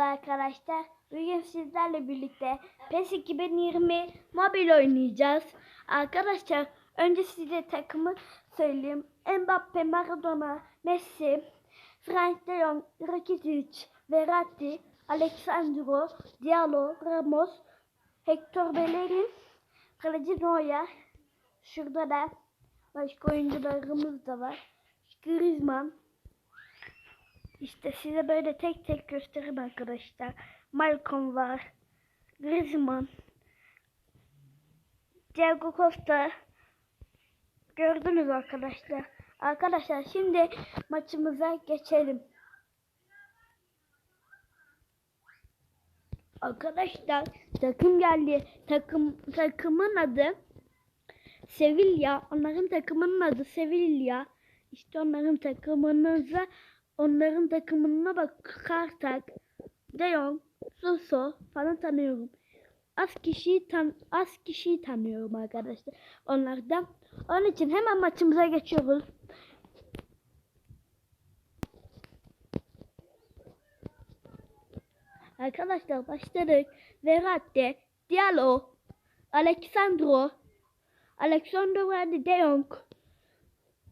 Merhaba arkadaşlar. Bugün sizlerle birlikte PES 2020 mobil oynayacağız. Arkadaşlar önce size takımı söyleyeyim. Mbappe, Maradona, Messi, Frank de Jong, Rakitic, Verratti, Alexandro, Diallo, Ramos, Hector Bellerin, Kaleci Neuer. Şurada da başka oyuncularımız da var. Griezmann, işte size böyle tek tek göstereyim arkadaşlar. Malcolm var. Griezmann. Diego Costa. Gördünüz arkadaşlar. Arkadaşlar şimdi maçımıza geçelim. Arkadaşlar takım geldi. Takım takımın adı Sevilla. Onların takımının adı Sevilla. İşte onların takımınıza onların takımına bakarsak De Jong, Suso falan tanıyorum. Az kişiyi tan az kişiyi tanıyorum arkadaşlar onlardan. Onun için hemen maçımıza geçiyoruz. Arkadaşlar başladık. Verratti, Diallo, Alexandro, Alexander verdi De Jong.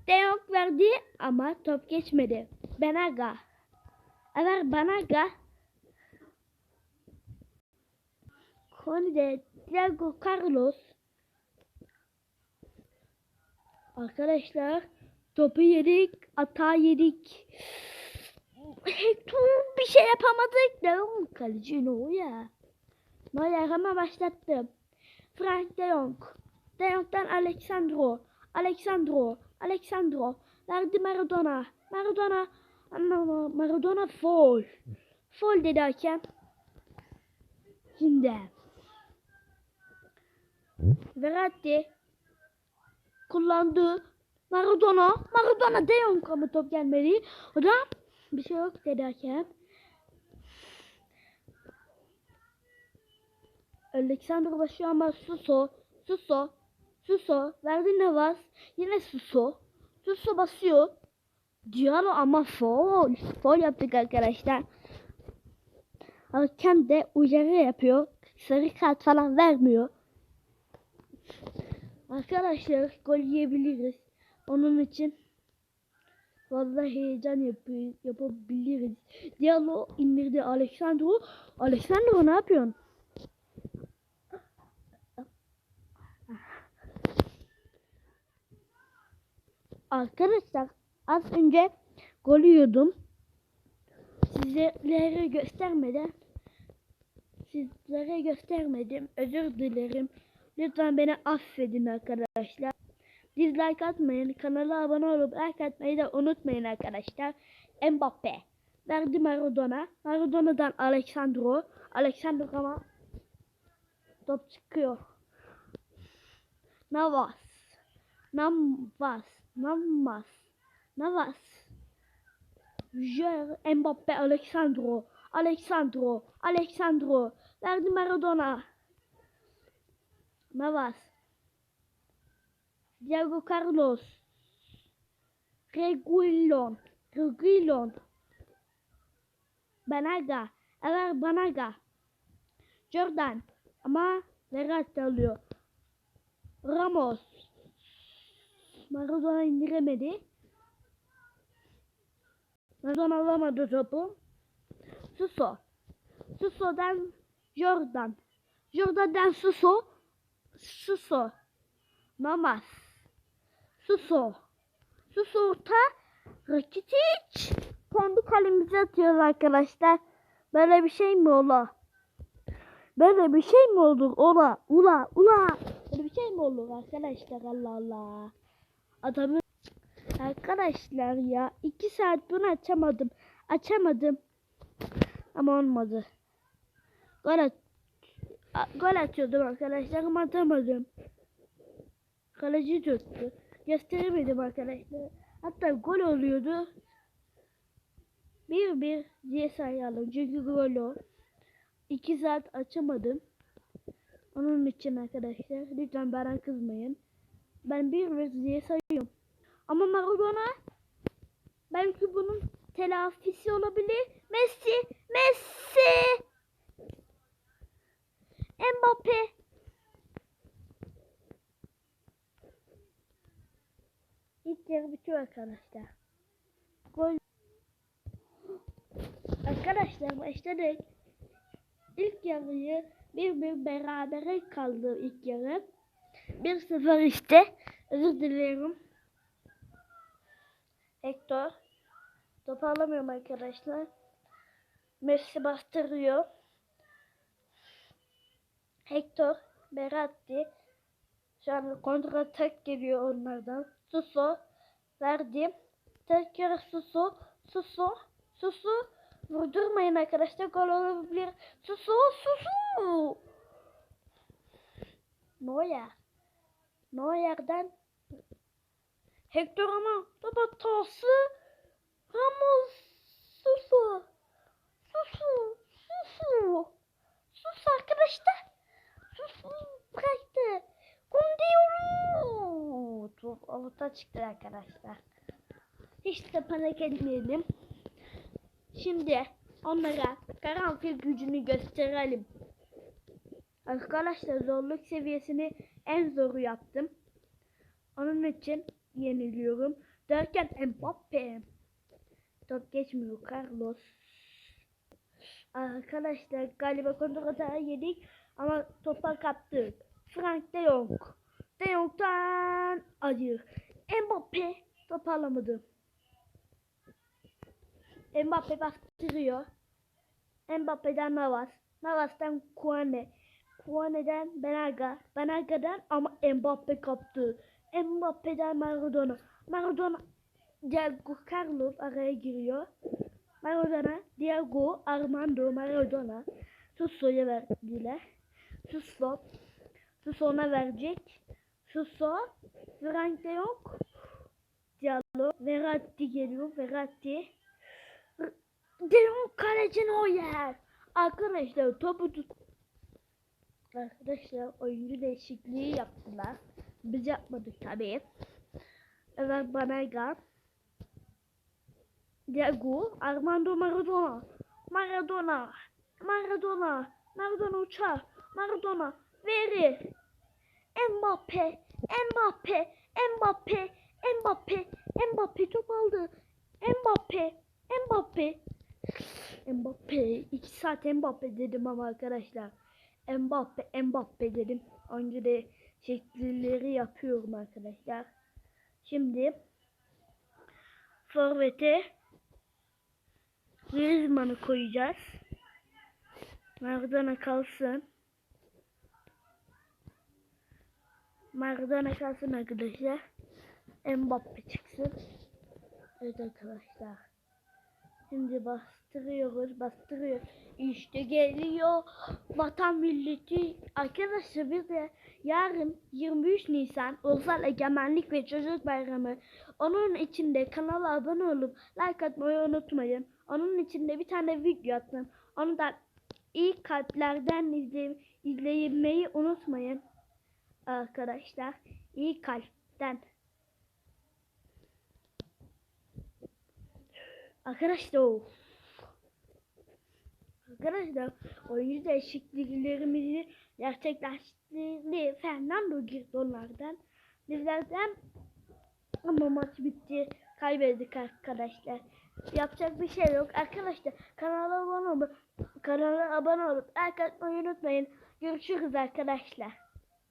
De Jong verdi ama top geçmedi. Benaga. Eğer Benaga Konde Diego Carlos Arkadaşlar topu yedik, ata yedik. Hector bir şey yapamadık. Devam kaleci Neuer. Neuer hemen başlattı. Frank de Jong. De Jong'dan Alexandro. Alexandro. Alexandro. Verdi Maradona. Maradona. Maradona foul. Foul dedi hakem. Şimdi. Verratti. Kullandı. Maradona. Maradona de Jong ama top gelmedi. O da bir şey yok dedi hakem. Alexander başlıyor ama Suso. Suso. Suso. Verdi Navas. Yine Suso. Suso basıyor. Diallo ama foul. Foul yaptık arkadaşlar. Hakem de uyarı yapıyor. Sarı kart falan vermiyor. Arkadaşlar gol yiyebiliriz. Onun için vallahi heyecan yapıyor, yapabiliriz. Diallo indirdi Alexandro. Alexandro ne yapıyorsun? Arkadaşlar az önce gol yiyordum. Sizlere göstermeden sizlere göstermedim. Özür dilerim. Lütfen beni affedin arkadaşlar. Dislike atmayın. Kanala abone olup like atmayı da unutmayın arkadaşlar. Mbappe. Verdi Maradona. Maradona'dan Alexandro. Alexandro ama top çıkıyor. Navas. Navas. Navas. Navas. Jer Mbappe Alexandro. Alexandro. Alexandro. Verdi Maradona. Navas. Diego Carlos. Reguilon. Reguilon. Banaga. Evet Banaga. Jordan. Ama Verratti alıyor. Ramos. Maradona indiremedi. Maradona alamadı topu. Suso. Suso'dan Jordan. Jordan'dan Suso. Suso. Namas. Suso. Suso orta. Rakitic. Kendi kalemize atıyoruz arkadaşlar. Böyle bir şey mi ola? Böyle bir şey mi olur? Ola. Ula. Ula. Böyle bir şey mi olur arkadaşlar? Allah Allah. Adamı Arkadaşlar ya iki saat bunu açamadım. Açamadım. Ama olmadı. Gol, at gol atıyordum arkadaşlar ama atamadım. Kaleci tuttu. Gösteremedim arkadaşlar. Hatta gol oluyordu. Bir bir diye sayalım. Çünkü gol o. İki saat açamadım. Onun için arkadaşlar lütfen bana kızmayın. Ben bir bir diye sayıyorum. Ama Maradona belki bunun telafisi olabilir. Messi, Messi. Mbappe. İlk yarı bitiyor arkadaşlar. Gol. Arkadaşlar başladık. İlk yarıyı bir bir berabere kaldı ilk yarı. 1-0 işte. Özür dilerim. Hector. Topu arkadaşlar. Messi bastırıyor. Hector, Beratti. Şu an kontra atak geliyor onlardan. Suso verdi. Tekrar Suso. Suso. Suso. Vurdurmayın arkadaşlar. Gol olabilir. Suso. Suso. Neuer. Neuer'den Hector ama top hatası. Ramos. Suso. Susu. Susu. Sus arkadaşlar. Sus. Bıraktı. Kundiyorum. Top avuta çıktı arkadaşlar. Hiç de panik etmeyelim. Şimdi onlara karanfil gücünü gösterelim. Arkadaşlar zorluk seviyesini en zoru yaptım. Onun için yeniliyorum. Derken Mbappe. Top geçmiyor Carlos. Arkadaşlar galiba kontratağı yedik ama topa kaptık. Frank de Jong. De Jong'dan acır. Mbappe top alamadı. Mbappe bastırıyor. Mbappe'den Navas. Navas'tan Kuane. Kuane'den Benaga. Benaga'dan ama Mbappe kaptı. Mbappe'den Maradona. Maradona Diego Carlos araya giriyor. Maradona, Diego, Armando, Maradona. Susso'ya verdiler. Susso. Susso ona verecek. Susso. Frank de Jong. Diallo. Verratti geliyor. Verratti. De Jong kaleci Neuer. Arkadaşlar topu tut. Arkadaşlar oyuncu değişikliği yaptılar. Biz yapmadık tabii. Evet Banega. Diego, Armando Maradona, Maradona, Maradona, Maradona uçar, Maradona verir. Mbappe, Mbappe, Mbappe, Mbappe, Mbappe top aldı. Mbappe, Mbappe, Mbappe. iki saat Mbappe dedim ama arkadaşlar. Mbappe, Mbappe dedim. Önce de şekilleri yapıyorum arkadaşlar. Şimdi Forvet'e Griezmann'ı koyacağız. Maradona kalsın. Maradona kalsın arkadaşlar. Mbappe çıksın. Evet arkadaşlar. Şimdi bastırıyoruz, bastırıyoruz. İşte geliyor vatan milleti. Arkadaşlar bir de yarın 23 Nisan Ulusal Egemenlik ve Çocuk Bayramı. Onun içinde kanala abone olup like atmayı unutmayın. Onun içinde bir tane video attım. Onu da iyi kalplerden izley izlemeyi unutmayın. Arkadaşlar iyi kalpten. Arkadaşlar of. Arkadaşlar oyuncu değişikliklerimizi gerçekleştirdi. Fernando girdi onlardan. Bizlerden ama maç bitti. Kaybettik arkadaşlar. Yapacak bir şey yok. Arkadaşlar kanala abone olup kanala abone olup like atmayı unutmayın. Görüşürüz arkadaşlar.